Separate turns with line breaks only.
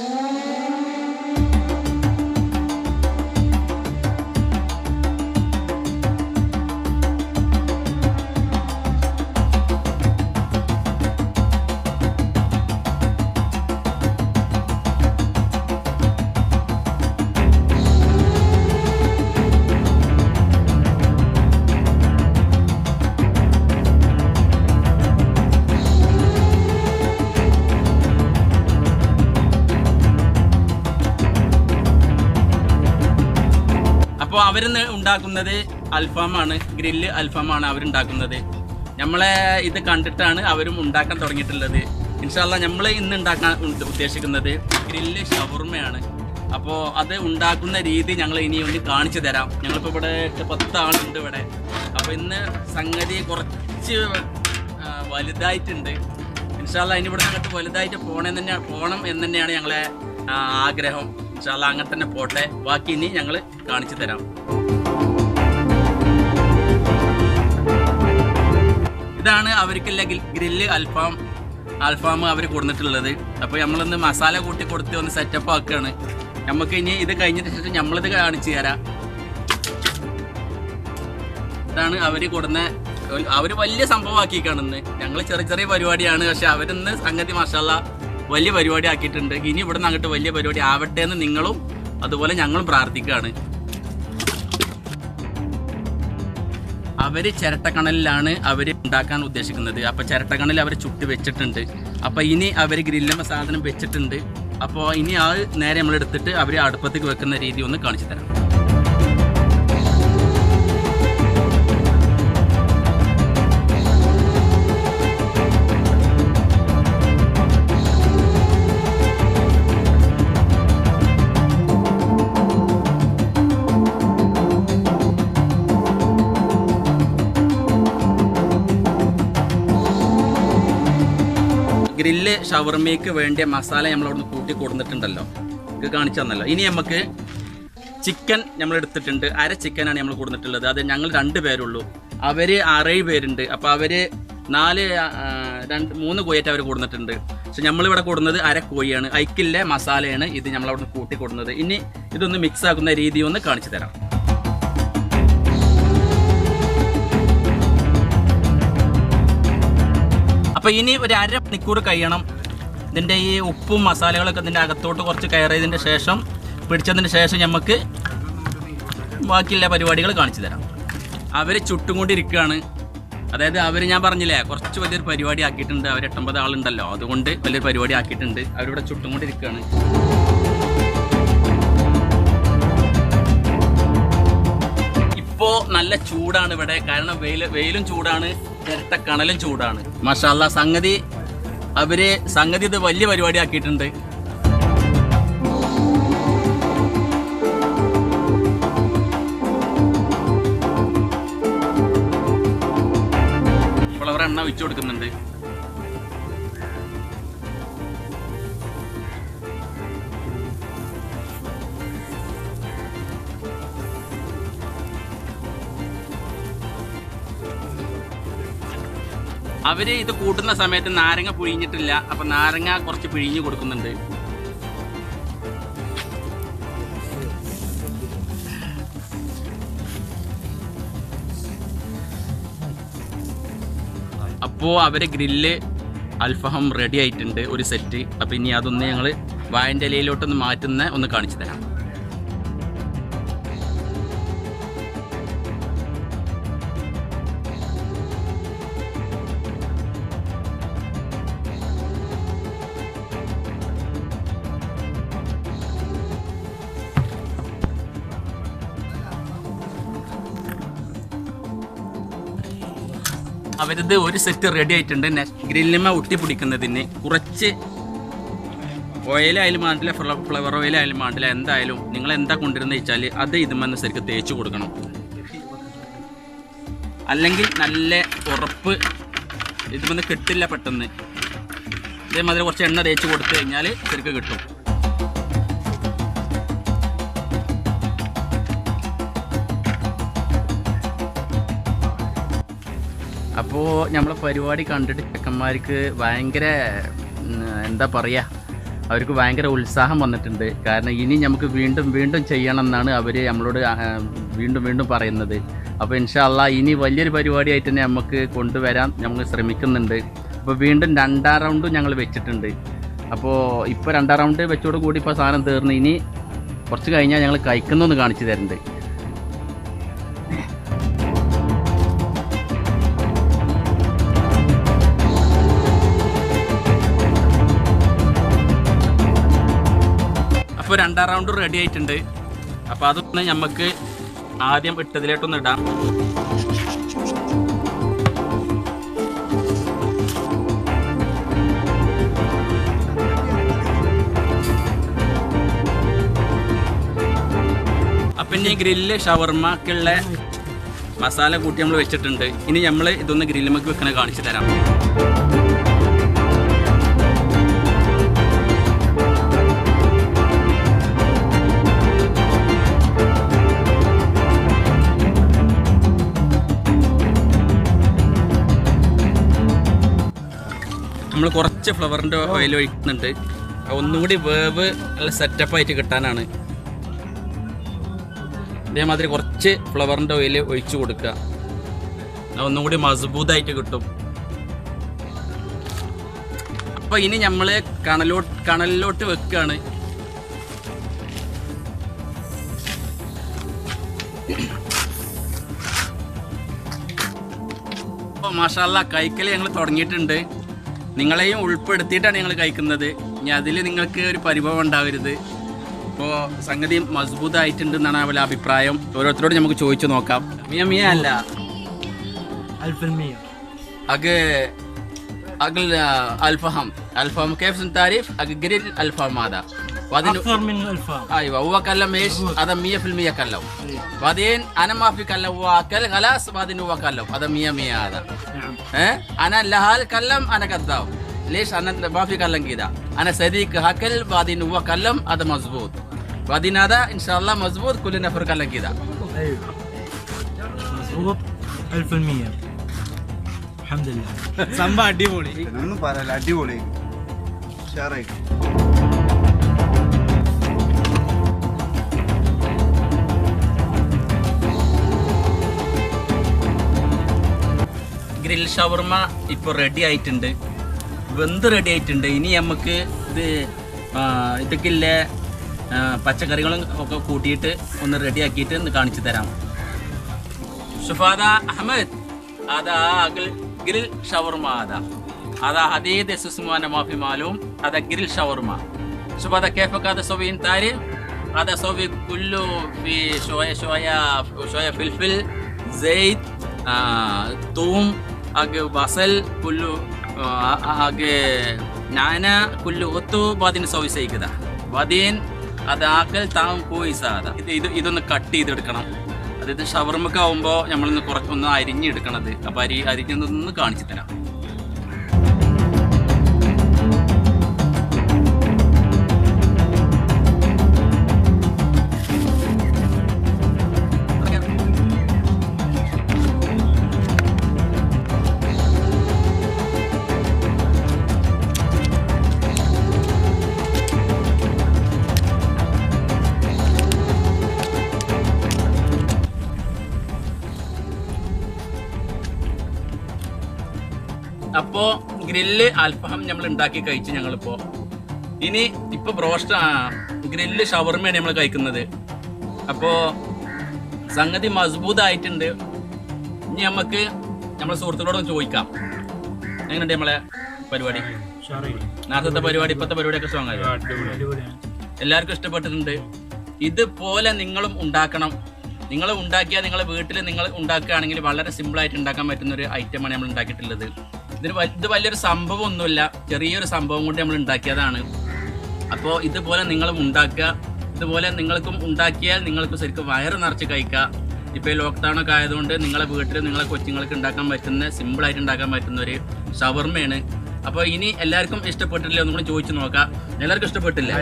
അപ്പോൾ അവരിന്ന് ഉണ്ടാക്കുന്നത് അൽഫാമാണ് ഗ്രില്ല് അൽഫാമാണ് അവരുണ്ടാക്കുന്നത്. നമ്മളെ ഇത് കണ്ടിട്ടാണ് അവരും ഉണ്ടാക്കാൻ തുടങ്ങിയിട്ടുള്ളത്. ഇൻഷാല്ല നമ്മൾ ഇന്ന് ഉണ്ടാക്കാൻ ഉദ്ദ- ഉദ്ദേശിക്കുന്നത് ഗ്രില്ല് ഷവർമയാണ്. അപ്പോൾ അത് ഉണ്ടാക്കുന്ന രീതി ഞങ്ങൾ ഇനി ഒന്ന് കാണിച്ചു തരാം. ഞങ്ങളിപ്പോൾ ഇവിടെ പത്ത് ആളുണ്ട് ഇവിടെ. അപ്പോൾ ഇന്ന് സംഗതി കുറച്ച് വലുതായിട്ടുണ്ട്. ഇൻഷാല്ല ഇനി ഇവിടെ അങ്ങോട്ട് വലുതായിട്ട് പോകണം തന്നെ പോകണം എന്ന് തന്നെയാണ് ഞങ്ങളെ ആഗ്രഹം. ഇൻഷാല്ല അങ്ങനെ തന്നെ പോട്ടെ. ബാക്കി ഇനി ഞങ്ങൾ കാണിച്ചു തരാം. ഇതാണ് അവർക്കുള്ള ഗ്രില്ല് അൽഫാം അൽഫാം അവർ കൊടുത്തിട്ടുള്ളത് അപ്പോൾ നമ്മളിന്ന് മസാല കൂട്ടി കൊടുത്ത് ഒന്ന് സെറ്റപ്പ് ആക്കുകയാണ്. നമുക്ക് ഇനി ഇത് കഴിഞ്ഞിട്ട് ശേഷം നമ്മളിത് കാണിച്ചു തരാം. ഇതാണ് അവർ കൊടുന്ന അവർ വലിയ സംഭവമാക്കി കാണുന്നത് ഞങ്ങൾ ചെറിയ ചെറിയ പരിപാടിയാണ് പക്ഷെ അവരിന്ന് സംഗതി മസാല വലിയ പരിപാടി ആക്കിയിട്ടുണ്ട്. ഇനി ഇവിടെ നിന്ന് അങ്ങോട്ട് വലിയ പരിപാടി ആവട്ടെ എന്ന് നിങ്ങളും അതുപോലെ ഞങ്ങളും പ്രാർത്ഥിക്കുകയാണ്. അവർ ചിരട്ടക്കണലിലാണ് അവർ ഉണ്ടാക്കാൻ ഉദ്ദേശിക്കുന്നത്. അപ്പോൾ ചിരട്ടക്കണൽ അവർ ചുട്ട് വെച്ചിട്ടുണ്ട്. അപ്പോൾ ഇനി അവർ ഗ്രില്ലുമ്പോൾ സാധനം വെച്ചിട്ടുണ്ട്. അപ്പോൾ ഇനി ആ നേരെ നമ്മൾ എടുത്തിട്ട് അവർ അടുപ്പത്തേക്ക് വെക്കുന്ന രീതി ഒന്ന് കാണിച്ചു തരാം. ഗ്രില്ല് ഷവർമയ്ക്ക് വേണ്ടിയ മസാല നമ്മൾ അവിടുന്ന് കൂട്ടി കൊടുത്തിട്ടുണ്ടല്ലോ ഇത് കാണിച്ചു തന്നല്ലോ. ഇനി നമുക്ക് ചിക്കൻ നമ്മൾ എടുത്തിട്ടുണ്ട് അര ചിക്കനാണ് നമ്മൾ കൊടുത്തിട്ടുള്ളത് അത് ഞങ്ങൾ രണ്ട് പേരുള്ളൂ. അവർ ആറേഴ് പേരുണ്ട്. അപ്പോൾ അവർ നാല് രണ്ട് മൂന്ന് കോയായിട്ട് അവർ കൊടുത്തിട്ടുണ്ട് പക്ഷെ നമ്മളിവിടെ കൊടുക്കുന്നത് അര കോഴിയാണ്. ഐക്കില്ലേ മസാലയാണ് ഇത് നിന്ന് കൂട്ടി കൊടുക്കുന്നത് ഇനി ഇതൊന്ന് മിക്സ് ആക്കുന്ന രീതി ഒന്ന് കാണിച്ചു തരാം. അപ്പോൾ ഇനി ഒരു അര മണിക്കൂർ കഴിയണം. ഇതിന്റെ ഈ ഉപ്പും മസാലകളൊക്കെ ഇതിന്റെ അകത്തോട്ട് കുറച്ച് കയറിയതിന്റെ ശേഷം പിടിച്ചതിന് ശേഷം നമുക്ക് ബാക്കിയുള്ള പരിപാടികൾ കാണിച്ചു തരാം. അവർ ചുട്ടും കൊണ്ടിരിക്കുകയാണ് അതായത് അവർ ഞാൻ പറഞ്ഞില്ലേ കുറച്ച് വലിയൊരു പരിപാടി ആക്കിയിട്ടുണ്ട്. അവർ എട്ടൊമ്പത് ആളുണ്ടല്ലോ. അതുകൊണ്ട് വലിയൊരു പരിപാടി ആക്കിയിട്ടുണ്ട്. അവരിവിടെ ചുട്ടും കൊണ്ടിരിക്കുകയാണ് ഇപ്പോ നല്ല ചൂടാണ് ഇവിടെ. കാരണം വെയിൽ വെയിലും ചൂടാണ് ഇരട്ട കണലും ചൂടാണ്. മഷാല്ല സംഗതി അവർ സംഗതി ഇത് വലിയ പരിപാടി ആക്കിയിട്ടുണ്ട് അവർ എണ്ണ വെച്ചു കൊടുക്കുന്നുണ്ട്. അവർ ഇത് കൂട്ടുന്ന സമയത്ത് നാരങ്ങ പിഴിഞ്ഞിട്ടില്ല അപ്പം നാരങ്ങ കുറച്ച് പിഴിഞ്ഞു കൊടുക്കുന്നുണ്ട്. അപ്പോൾ അവർ ഗ്രില്ല് അൽഫഹം റെഡി ആയിട്ടുണ്ട് ഒരു സെറ്റ് അപ്പം ഇനി അതൊന്ന് ഞങ്ങൾ വായന്റെ ഇലയിലോട്ടൊന്ന് മാറ്റുന്ന ഒന്ന് കാണിച്ചു തരാം. അവരത് ഒരു സെറ്റ് റെഡി ആയിട്ടുണ്ട്. ഗ്രില്ലിമ ഒട്ടിപ്പിടിക്കുന്നതിന് കുറച്ച് ഓയിലായാലും വേണ്ടില്ല ഫ്ലവർ ഓയിലായാലും വേണ്ടില്ല എന്തായാലും നിങ്ങൾ എന്താ കൊണ്ടുവരുന്നത് വെച്ചാൽ അത് ഇതുമനുസരിച്ച് തേച്ച് കൊടുക്കണം. അല്ലെങ്കിൽ നല്ല ഉറപ്പ് ഇതുമെന്ന് കിട്ടില്ല പെട്ടെന്ന്. ഇതേമാതിരി കുറച്ച് എണ്ണ തേച്ച് കൊടുത്തു കഴിഞ്ഞാൽ ശരിക്കും കിട്ടും. അപ്പോൾ നമ്മളെ പരിപാടി കണ്ടിട്ട് ചെക്കന്മാർക്ക് ഭയങ്കര എന്താ പറയുക അവർക്ക് ഭയങ്കര ഉത്സാഹം വന്നിട്ടുണ്ട്. കാരണം ഇനി നമുക്ക് വീണ്ടും വീണ്ടും ചെയ്യണം എന്നാണ് അവർ നമ്മളോട് വീണ്ടും വീണ്ടും പറയുന്നത്. അപ്പോൾ ഇൻഷാല്ല ഇനി വലിയൊരു പരിപാടിയായിട്ട് തന്നെ നമുക്ക് കൊണ്ടുവരാൻ നമ്മൾ ശ്രമിക്കുന്നുണ്ട്. അപ്പോൾ വീണ്ടും രണ്ടാം റൗണ്ടും ഞങ്ങൾ വെച്ചിട്ടുണ്ട്. അപ്പോൾ ഇപ്പോൾ രണ്ടാം റൗണ്ട് വെച്ചോട് കൂടി ഇപ്പോൾ സാധനം തീർന്ന്. ഇനി കുറച്ച് കഴിഞ്ഞാൽ ഞങ്ങൾ കഴിക്കുന്നൊന്ന് കാണിച്ചു തരുന്നുണ്ട് അപ്പോൾ രണ്ടാം റൗണ്ട് റെഡി ആയിട്ടുണ്ട്. അപ്പോൾ അതൊന്ന് നമുക്ക് ആദ്യം ഇട്ടതിലേട്ടൊന്ന് ഇടാം. അപ്പം ഇനി ഗ്രില്ല് ഷവർമ്മക്കുള്ള മസാല കൂട്ടി നമ്മൾ വെച്ചിട്ടുണ്ട്. ഇനി നമ്മൾ ഇതൊന്ന് ഗ്രില്ലുമൊക്കെ വെക്കണേ കാണിച്ചു തരാം. നമ്മൾ കുറച്ച് ഫ്ലവറിന്റെ ഓയിൽ ഒഴിക്കുന്നുണ്ട്. ഒന്നുകൂടി ഒന്നും കൂടി വേവ് നല്ല സെറ്റപ്പ് ആയിട്ട് കിട്ടാനാണ്. ഇതേമാതിരി കുറച്ച് ഫ്ലവറിന്റെ ഓയിൽ ഒഴിച്ചു കൊടുക്കുക. ഒന്നുകൂടി ഒന്നും കൂടി മസ്ബൂതായിട്ട് കിട്ടും. അപ്പോൾ ഇനി നമ്മൾ കണലോട്ട് കണലിലോട്ട് വെക്കുകയാണ്. അപ്പോൾ മാഷാല്ല കഴിക്കൽ ഞങ്ങൾ തുടങ്ങിയിട്ടുണ്ട്. നിങ്ങളെയും ഉൾപ്പെടുത്തിയിട്ടാണ് ഞങ്ങൾ കഴിക്കുന്നത്. ഇനി അതിൽ നിങ്ങൾക്ക് ഒരു പരിഭവം ഉണ്ടാവരുത് ഇപ്പോൾ സംഗതി മസ്ബൂതായിട്ടുണ്ട് എന്നാണ് അവരുടെ അഭിപ്രായം. ഓരോരുത്തരോട് നമുക്ക് ചോദിച്ചു നോക്കാം. മിയ മിയ അല്ല. അത് അഗൽ അൽഫഹം. അൽഫഹം. താരിഫ് അഗ് ഗ്രിൽ അൽഫഹം മാതാ وبعدين
أكثر من ألفام
ايوه هو كلم ايش هذا 100% كلم بعدين انا ما في كلم هو اكل خلاص بعدين هو كلم هذا 100 100 هذا
نعم
ها انا لهال كلم انا كذاب ليش انا ما في كلم كذا انا صديق هكل بعدين هو كلم هذا مزبوط بعدين هذا ان شاء الله مزبوط كل نفر كلم كذا
أيوه مضبوط ألف المية الحمد لله
സംഭവം അടിപൊളി
ഒന്നും പറയല്ല അടിപൊളി ഉഷാറായി
ഗ്രിൽ ഷവർമ ഇപ്പോൾ റെഡി ആയിട്ടുണ്ട്. വെന്ത് റെഡി ആയിട്ടുണ്ട്. ഇനി നമുക്ക് ഇത് ഇതൊക്കെയില്ലേ പച്ചക്കറികളും ഒക്കെ കൂട്ടിയിട്ട് ഒന്ന് റെഡിയാക്കിയിട്ട് ഒന്ന് കാണിച്ചു തരാം. ഷുഫാദ അഹമ്മദ് അതാ ഗ്രിൽ ഷവർമ അതാ. അതാ അതേ ദസുസ്മാന മാഫി മാലും അതാ ഗ്രിൽ ഷവർമ. ഷുഫാദ കേഫക്കാതെ സൊബീൻ താര് അതാ സൊബി കുല്ലു ഫി ഷോയ ഷോയ ഷോയ ഫിൽഫിൽ സെയ്ദ് തൂം আগে বাসেল কুল্লু আগে ನಾನ ಕುಲ್ಲು ಹೊತ್ತು ಬಾದಿನ ಸೋಯಿಸೈಕದ ಬಾದೀನ್ അതാക്കൽ താൻ പോയി സാധ ഇത് ഇത് ഇതൊന്ന് കട്ട് ചെയ്തെടുക്കണം അതായത് ഷവർമൊക്കെ ആവുമ്പോൾ നമ്മളിന്ന് കുറച്ചൊന്ന് അരിഞ്ഞെടുക്കണത് അപ്പം അരി അരിഞ്ഞൊന്ന് കാണിച്ചു തരാം ഇപ്പോ ഗ്രില്ല് അൽഫഹം നമ്മൾ ഉണ്ടാക്കി കഴിച്ച് ഞങ്ങളിപ്പോ. ഇനി ഇപ്പൊ ബ്രോസ്റ്റ് ഗ്രില്ല് ഷവർമയാണ് നമ്മൾ കഴിക്കുന്നത്. അപ്പോൾ സംഗതി മസ്ബൂതായിട്ടുണ്ട് ഇനി നമുക്ക് നമ്മളെ സുഹൃത്തുക്കളോട് ചോദിക്കാം. എങ്ങനെയുണ്ട് നമ്മളെ പരിപാടി? നേരത്തെ പരിപാടി ഇപ്പോഴത്തെ പരിപാടിയൊക്കെ സ്ട്രോങ് എല്ലാവർക്കും ഇഷ്ടപ്പെട്ടിട്ടുണ്ട്. ഇതുപോലെ നിങ്ങളും ഉണ്ടാക്കണം. നിങ്ങൾ ഉണ്ടാക്കിയാൽ നിങ്ങളെ വീട്ടിൽ നിങ്ങൾ ഉണ്ടാക്കുകയാണെങ്കിൽ വളരെ സിമ്പിളായിട്ട് ഉണ്ടാക്കാൻ പറ്റുന്ന ഒരു ഐറ്റമാണ് നമ്മൾ ഉണ്ടാക്കിയിട്ടുള്ളത്. ഇതിന് ഇത് വലിയൊരു സംഭവം ഒന്നുമില്ല ചെറിയൊരു സംഭവം കൊണ്ട് നമ്മൾ ഉണ്ടാക്കിയതാണ്. അപ്പോൾ ഇതുപോലെ നിങ്ങളും ഉണ്ടാക്കുക. ഇതുപോലെ നിങ്ങൾക്കും ഉണ്ടാക്കിയാൽ നിങ്ങൾക്ക് ശരിക്കും വയറ് നിറച്ച് കഴിക്കുക. ഇപ്പോൾ ഈ ലോക്ക്ഡൗൺ ഒക്കെ ആയതുകൊണ്ട് നിങ്ങളെ വീട്ടിൽ നിങ്ങളെ കൊച്ചുങ്ങൾക്ക് ഉണ്ടാക്കാൻ പറ്റുന്ന സിമ്പിളായിട്ട് ഉണ്ടാക്കാൻ പറ്റുന്ന ഒരു ഷവർമയാണ്. അപ്പോൾ ഇനി എല്ലാവർക്കും ഇഷ്ടപ്പെട്ടില്ലേ ഒന്നും കൂടി ചോദിച്ചു നോക്കാം. എല്ലാവർക്കും ഇഷ്ടപ്പെട്ടില്ലേ?